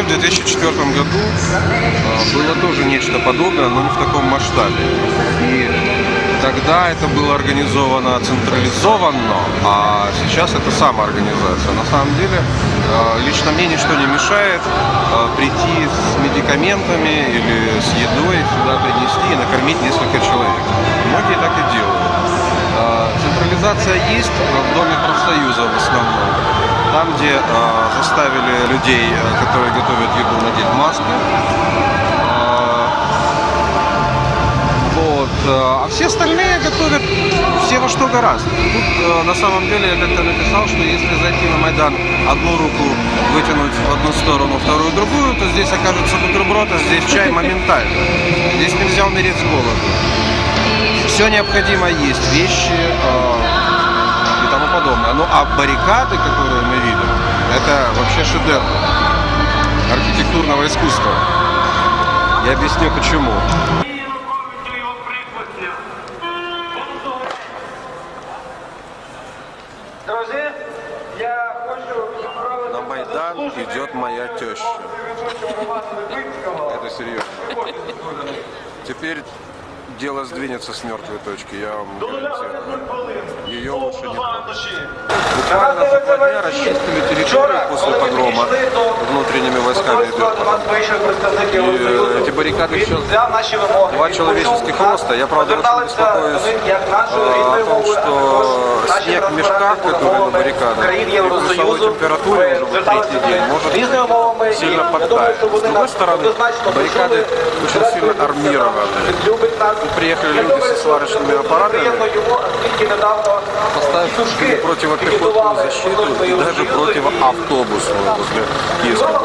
Вообще в 2004 году э, было тоже нечто подобное, но не в таком масштабе. И тогда это было организовано централизованно, а сейчас это самоорганизация. На самом деле, э, лично мне ничто не мешает э, прийти с медикаментами или с едой сюда принести и накормить несколько человек. Многие так и делают. Централизация есть в Доме профсоюза в основном. Там, где э, заставили людей, э, которые готовят еду, надеть маски. Э, вот. А все остальные готовят все во что гораздо. Тут на самом деле я как-то написал, что если зайти на Майдан, одну руку вытянуть в одну сторону, вторую в другую, то здесь окажется бутерброд, а здесь чай моментально. Здесь нельзя умереть с голоду. Все необходимое есть, вещи подобное. Ну а баррикады, которые мы видим, это вообще шедевр архитектурного искусства. Я объясню почему. Друзі, я хочу відправити На Майдан идет моя теща. Это серьезно. Теперь дело сдвинется с мертвой точки, я вам гарантирую. Ее лучше не трогать. Буквально за два дня расчистили территорию после погрома внутренними войсками. И э, эти баррикады сейчас два человеческих роста. Я, правда, очень беспокоюсь о том, что снег в мешках, который на баррикадах, при плюсовой температуре уже в третий день может сильно подтаять. С другой стороны, баррикады очень сильно армированы. Приехали люди со сварочными аппаратами, поставили противопехотную защиту и даже противоавтобусную возле Киевского.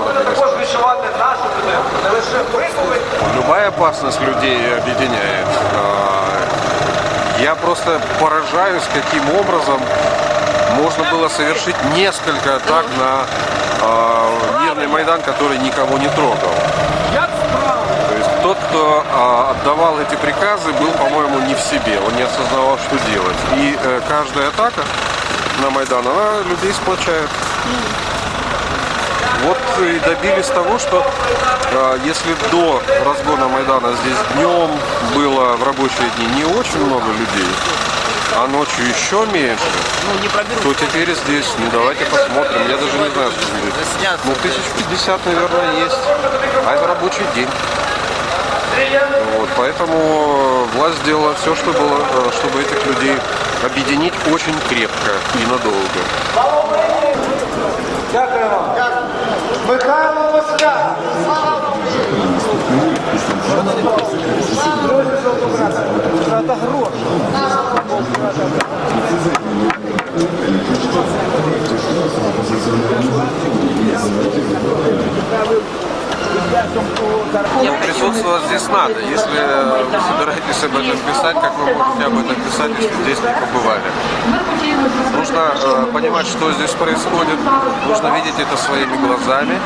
Любая опасность людей объединяет. А, Я просто поражаюсь, каким образом можно было совершить несколько атак на а, мирный Майдан, который никого не трогал. Тот, кто а, отдавал эти приказы, был, по-моему, не в себе. Он не осознавал, что делать. И э, каждая атака на Майдан, она людей сплочает. Вот и добились того, что э, если до разгона Майдана здесь днем было в рабочие дни не очень много людей, а ночью еще меньше, то теперь здесь, ну давайте посмотрим, я даже не знаю, что здесь. Ну, тысяч пятьдесят, наверное, есть. А это рабочий день. Вот, поэтому власть сделала все, что было, э, чтобы этих людей объединить очень крепко и надолго. Дякую вам. Присутствовать здесь надо. Если вы собираетесь об этом писать, как вы можете об этом писать, если здесь не побывали? Нужно э, понимать, что здесь происходит, нужно видеть это своими глазами.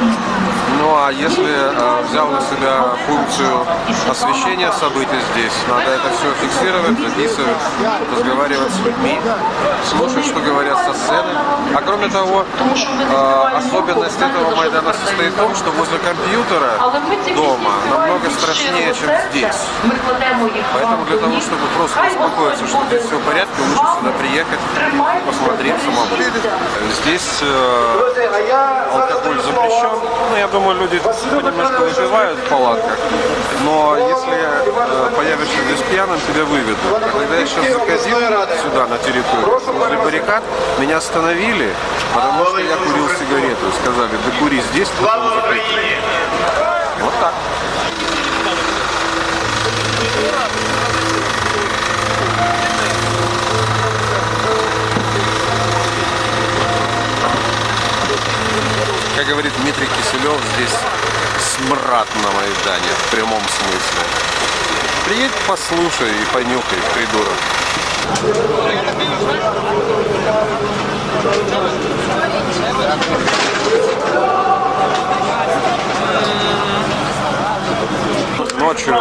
Ну а если э, взял на себя функцию освещения событий здесь, надо это все фиксировать, записывать, разговаривать с людьми, слушать, что говорят со сцены. А кроме того, э, особенность этого Майдана состоит в том, что возле компьютера дома намного страшнее, чем здесь. Ми кладемо їх Поэтому для того, чтобы просто успокоиться, что здесь все в порядке, лучше сюда приехать, посмотреть самому. Здесь э, а алкоголь запрещен. Ну, я думаю, люди немножко выпивают в палатках. Но если э, появишься здесь пьяным, тебя выведут. А когда я сейчас заходил сюда, на территорию, возле баррикад, меня остановили, потому что я курил сигарету. Сказали, да кури здесь, потом закрыли. Вот так. Как говорит Дмитрий Киселев, здесь смрад на Майдане в прямом смысле. Приедь, послушай и понюхай, придурок. Ночью, э,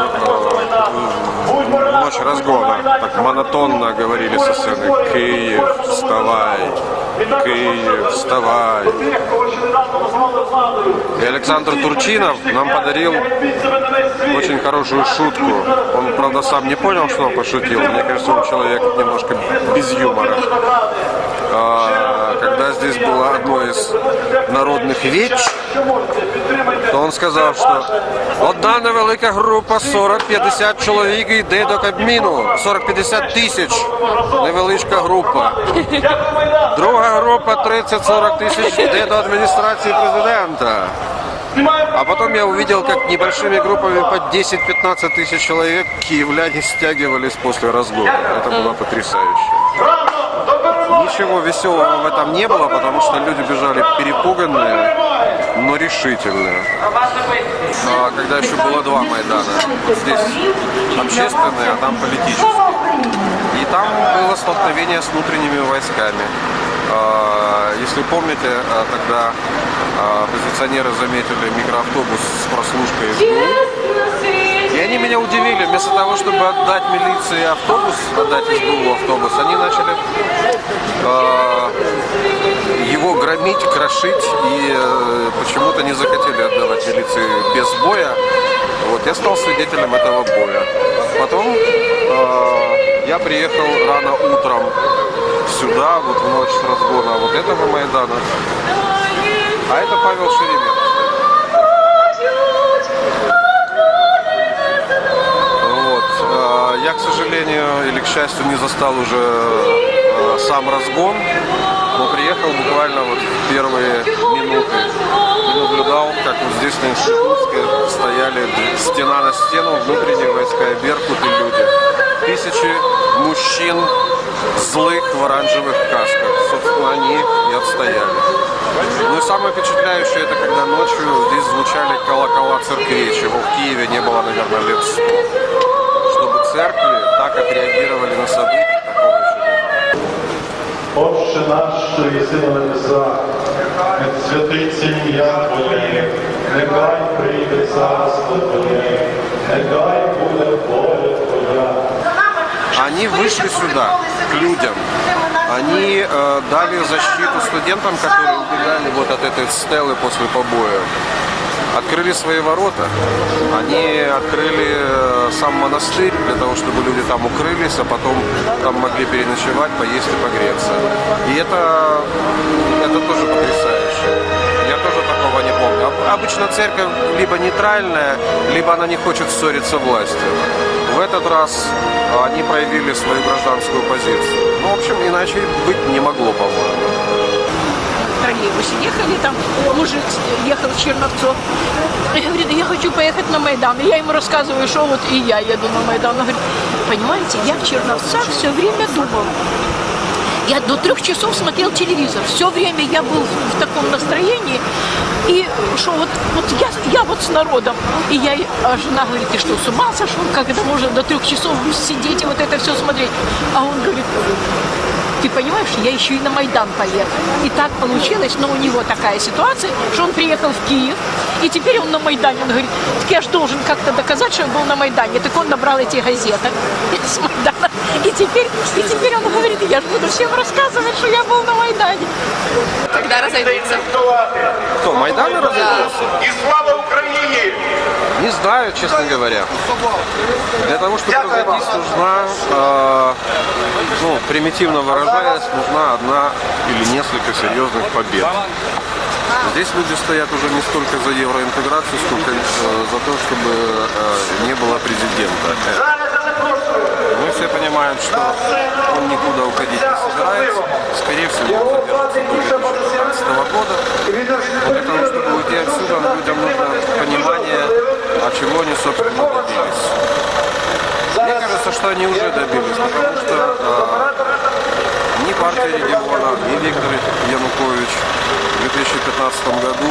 ночь разгона, так монотонно говорили со сцены «Киев, вставай! Киев, вставай!» тих, кого ще недавно назвали владою. И Александр Турчинов нам подарил очень хорошую шутку. Он, правда, сам не понял, что он пошутил. Мне кажется, он человек немножко без юмора А, Когда здесь было одно из народных веч, то он сказав, що одна невелика група 40-50 чоловік йде до Кабміну. 40-50 тисяч невеличка група. Друга група 30-40 тисяч йде до адміністрації президента. А потом я увидел, как небольшими группами по 10-15 тысяч человек киевляне стягивались после разгона. Это было потрясающе. Ничего веселого в этом не было, потому что люди бежали перепуганные, но решительные. А когда еще было два Майдана. Здесь общественный, а там политический. И там было столкновение с внутренними войсками. А, Если помните, а, тогда а, оппозиционеры заметили микроавтобус с прослушкой они меня удивили. Вместо того, чтобы отдать милиции автобус, отдать СБУ автобус, они начали а, его громить, крошить и э, почему-то не захотели отдавать милиции без боя. Вот я стал свидетелем этого боя. Потом э, я приехал рано утром сюда, вот в ночь с разгона вот этого Майдана. А это Павел Шеремет. Я, к сожалению, или к счастью, не застал уже э, сам разгон, но приехал буквально вот первые минуты и наблюдал, как вот здесь на Институтской стояли стена на стену, внутренние войска, Беркут и люди. Тысячи мужчин злых в оранжевых касках. Собственно, они и отстояли. Ну и самое впечатляющее, это когда ночью здесь звучали колокола церквей, чего в Киеве не было, наверное, лет сто Чтобы церкви так отреагировали на события, такого еще не было. Отче наш, що єси на небесах, нехай святиться ім'я Твоє, нехай прийде царство Твоє, нехай буде воля Твоя. Они вышли сюда, к людям. Они э, дали защиту студентам, которые убегали вот от этой стелы после побоя. Открыли свои ворота. Они открыли э, сам монастырь для того, чтобы люди там укрылись, а потом там могли переночевать, поесть и погреться. И это, это тоже потрясающе. Я тоже такого не помню. Об- Обычно церковь либо нейтральная, либо она не хочет ссориться властью. В этот раз а, они проявили свою гражданскую позицию. Ну, в общем, иначе быть не могло, по-моему. В троллейбусе ехали, там мужик ехал с Черновцов. И говорит, я хочу поехать на Майдан. И я ему рассказываю, что вот и я еду на Майдан. Он говорит, понимаете, я в Черновцах все время думал. Я до трех часов смотрел телевизор. Все время я был в таком настроении. И что вот, вот я, я вот с народом. И я, а жена говорит, ты что, с ума сошел? Как это можно до трех часов сидеть и вот это все смотреть? А он говорит, ты понимаешь, я еще и на Майдан поехал. И так получилось, но у него такая ситуация, что он приехал в Киев, и теперь он на Майдане. Он говорит, так я же должен как-то доказать, что я был на Майдане. Так он набрал эти газеты с Майдана. И теперь, и теперь он говорит, я же буду всем рассказывать, что я был на Майдане. Когда разойдутся? Кто, Майдан разыгрался? І слава Україні! Не знаю, честно говоря. Для того, чтобы разойтись, нужна, э, ну, примитивно выражаясь, нужна одна или несколько серьезных побед. Здесь люди стоят уже не столько за евроинтеграцию, сколько э, за то, чтобы э, не было президента. Мы все понимаем, что он никуда уходить не собирается. Скорее всего, он задержится до 2015 года. Для того, чтобы уйти отсюда, людям нужно понимание, а чего они, собственно, добились. Мне кажется, что они уже добились, потому что э, ни партия региона, ни Виктор Янукович в 2015 году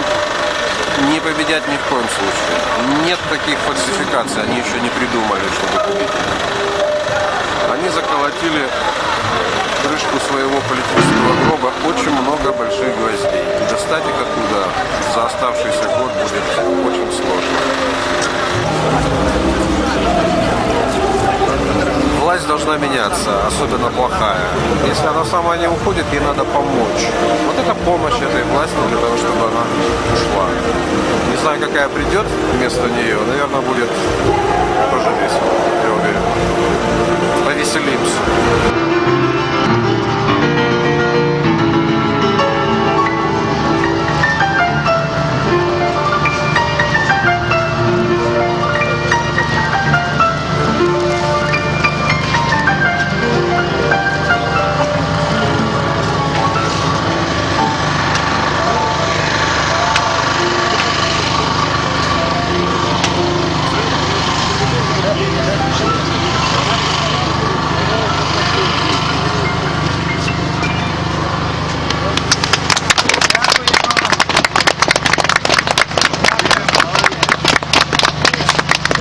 не победят ни в коем случае. Нет таких фальсификаций, они еще не придумали, чтобы победить. Они заколотили крышку своего политического гроба очень много больших гвоздей. Достать их оттуда за оставшийся год будет очень сложно. Власть должна меняться, особенно плохая. Если она сама не уходит, ей надо помочь. Вот это помощь этой власти для того, чтобы она ушла. Не знаю, какая придет вместо нее. Наверное, будет тоже весело, serviço Linux.